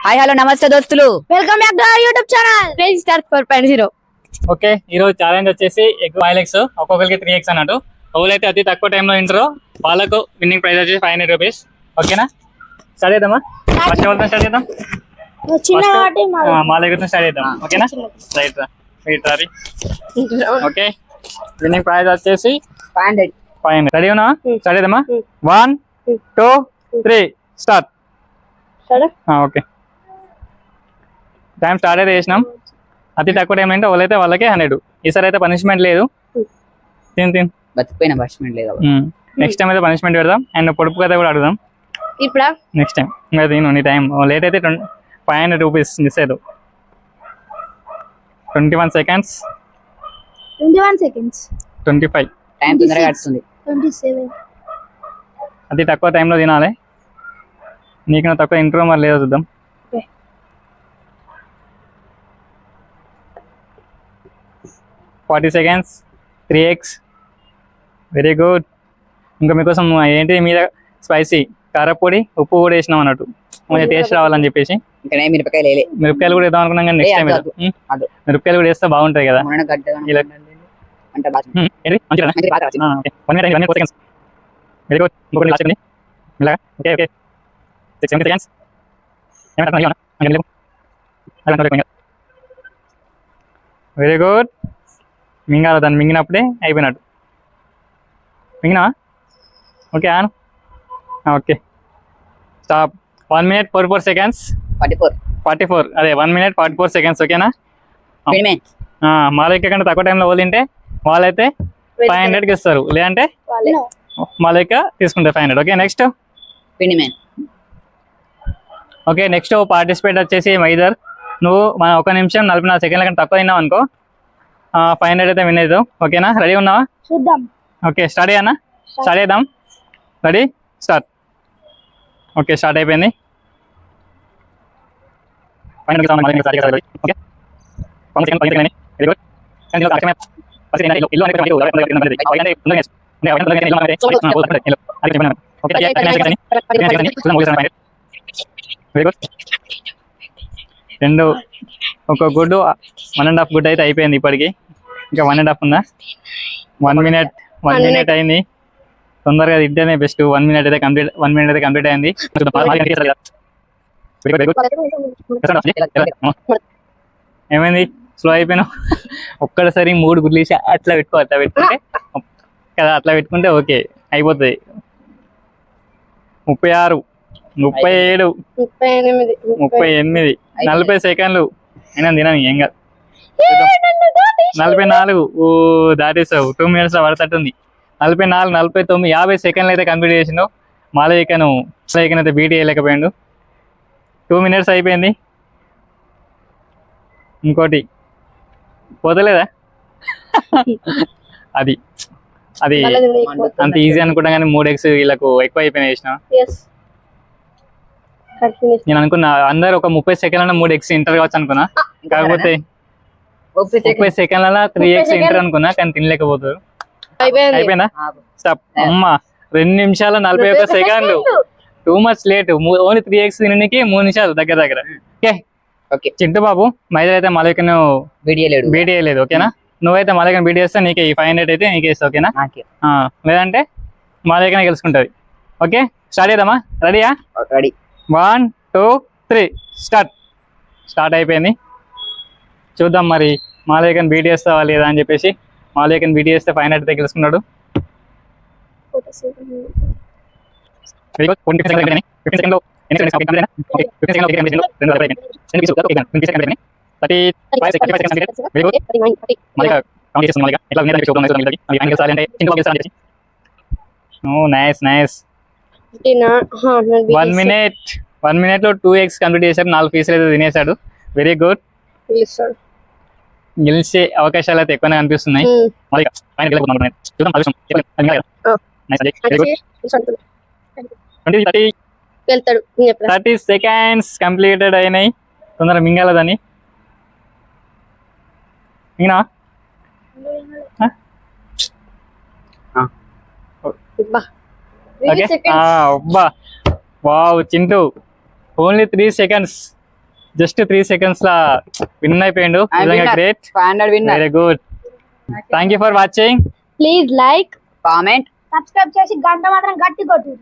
Hi hello నమస్తే దోస్తులు. Welcome back to our YouTube channel crazy star four point zero okay ఈరోజు challenge వచ్చేసి egg five X ఒక్కొక్కరికి three X అన్నట్టు. ఎవరైతే అతి తక్కువ టైంలో ఇంటారో వాళ్ళకు విన్నింగ్ ప్రైజ్ వచ్చేసి ఫైవ్ హండ్రెడ్ రూపీస్ ఓకేనా? స్టార్ట్ చేద్దామా? ఫస్ట్ ఎవరితో స్టార్ట్ చేద్దాం? మా దగ్గర స్టార్ట్ చేద్దాం. ఓకేనా? రైట్ రా. రైట్ రారి ఓకే. విన్నింగ్ ప్రైజ్ వచ్చేసి five hundred five hundred ready ఉన్నా. స్టార్ట్ చేద్దామా. వన్ టూ త్రీ స్టార్ట్ సరే ఓకే. టైం స్టార్ట్ అయితే చేసినాం. అతి తక్కువ టైం అంటే వాళ్ళైతే వాళ్ళకే హండ్రెడ్ ఈసారి అయితే పనిష్మెంట్ లేదు. తిన్ తిన్. బతికిపోయిన పనిష్మెంట్ లేదు నెక్స్ట్ టైం అయితే పనిష్మెంట్ పెడదాం. అండ్ పొడుపు కథ కూడా అడుగుదాం. ఇప్పుడా? నెక్స్ట్ టైం ఇంకా తిను నీ టైం లేట్ అయితే ఫైవ్ హండ్రెడ్ రూపీస్ మిస్ అయ్యారు twenty one seconds twenty one seconds twenty five time తొందరగా గడుస్తుంది. ట్వంటీ సెవెన్ అతి తక్కువ టైంలో తినాలి. నీకు నా తక్కువ ఇంట్రో మరి లేదో చూద్దాం. Forty seconds three X. Very good. ఇంకా మీకోసం ఏంటి మీద స్పైసీ? కారపొడి ఉప్పు కూడా వేసినాం అన్నట్టు. కొంచెం టేస్ట్ రావాలని చెప్పేసి. మిరపకాయలు మిరపకాయలు కూడా వేద్దాం అనుకున్నాం కానీ నెక్స్ట్ టైం. మిరపకాయలు కూడా వేస్తే బాగుంటాయి కదా. వెరీ గుడ్ ఇంకొకటి లాస్ట్ ఇలాగా? Okay okay six seconds very good మింగాల దాన్ని మింగినప్పుడే అయిపోయినట్టు. మింగినా okay on. Okay. Stop. One minute four four seconds. Forty four. Forty four. అదే one minute forty four seconds ఓకేనా? మినిమే మా. లెక్క కంటే తక్కువ టైంలో వదిలింటే వాళ్ళైతే ఫైవ్ హండ్రెడ్కి ఇస్తారు. లేదంటే మా లెక్క తీసుకుంటారు five hundred. Okay next. Okay next participate వచ్చేసి మైదర్. నువ్వు మన ఒక నిమిషం నలభై నాలుగు సెకండ్ల కంటే తక్కువ తిన్నావు అనుకో ఫైవ్ హండ్రెడ్ అయితే విన్ అవుతావు ఓకేనా రెడీ ఉన్నావా చూద్దాం ఓకే స్టార్ట్ అయ్యానా స్టార్ట్ చేద్దాం రెడీ స్టార్ట్ ఓకే స్టార్ట్ అయిపోయింది వెరీ గుడ్ రెండు ఒక good one and half good అయితే అయిపోయింది ఇప్పటికి. ఇంకా వన్ అండ్ హాఫ్ ఉందా? వన్ మినిట్ వన్ మినిట్ అయింది. తొందరగా తింటేనే బెస్ట్ వన్ మినిట్ అయితే కంప్లీట్ వన్ మినిట్ అయితే కంప్లీట్ అయింది. ఏమైంది? స్లో అయిపోయినావు? ఒక్కసారి మూడు గుడ్లు వేసి అట్లా పెట్టుకో అట్లా పెట్టుకుంటే కదా అట్లా పెట్టుకుంటే ఓకే అయిపోతుంది ముప్పై ఆరు. ముప్పై ఏడు. ముప్పై ఎనిమిది. ముప్పై ఎనిమిది. నలభై సెకండ్లు. అయినా తినని ఏం కాదు. నలభై నాలుగు. ఓ దాటేసావు. టూ మినిట్స్లో పడతట్టుంది. నలభై నాలుగు నలభై తొమ్మిది యాభై సెకండ్లు అయితే కంప్లీట్ చేసినావు మాలయ్యకను మాలయ్యకన్ అయితే బీట్ చేయలేకపోయాడు టూ మినిట్స్ అయిపోయింది. ఇంకోటి. పోతలేదా అది. అది అంత ఈజీ అనుకుంటా కానీ మూడు ఎక్స్ వీళ్ళకు ఎక్కువ అయిపోయినాయి చేసిన నేను అనుకున్నా అందరు ఒక ముప్పై సెకండ్ల మూడు ఎక్స్ ఇంటర్ కావచ్చు అనుకున్నా. కాకపోతే ముప్పై సెకండ్ల. త్రీ ఎక్స్ ఇంటర్ అనుకున్నా కానీ తినలేకపోతారు అయిపోయింది. స్టాప్. అమ్మా రెండు నిమిషాల నలభై ఒక్క సెకండ్లు. Too much late only three X తినడానికి మూడు నిమిషాలు దగ్గర దగ్గర. ఓకే? ఓకే. చింటూ బాబు మైదర్ అయితే మలకను వీడియో లేడు. బీటీ చేయలేదు ఓకేనా? నువ్వైతే మలకను బీటీ చేస్తే నీకే ఈ ఫైవ్ హండ్రెడ్ అయితే నీకే ఇస్తా ఓకేనా? లేదంటే మాలకనే గెలుచుకుంటుంది. ఓకే? స్టార్ట్ చేద్దామా? రెడీయా ready one two three. Start. Start అయిపోయింది. చూద్దాం మరి మాలయకన్ బీటీ చేస్తావా లేదా అని చెప్పేసి. మాలయకన్ బీటీ చేస్తే గెలుచుకున్నాడు thirty five second five very good మళ్ళీ కౌంట్ మళ్ళీ ఎట్లా ఉన్నాయి చూద్దాం ఇంటి బాగా చెప్పి ఓ nice nice one minute one మినిట్లో టూ ఎక్స్ కంప్లీట్ చేశాడు నాలుగు పీసులు అయితే తినేశాడు. వెరీ గుడ్ గెలిచే అవకాశాలు అయితే ఎక్కువనే కనిపిస్తున్నాయి. ట్వంటీ థర్టీ సెకండ్స్ కంప్లీటెడ్ అయినాయి. తొందరగా మింగాలదని మింగినా? ఓకే అబ్బా. Wow Chintu. Only three seconds just three seconds law win అయిపోయిండు. Great very good thank you for watching please like comment subscribe చేసి గంట మాత్రం గట్టి కొట్టు.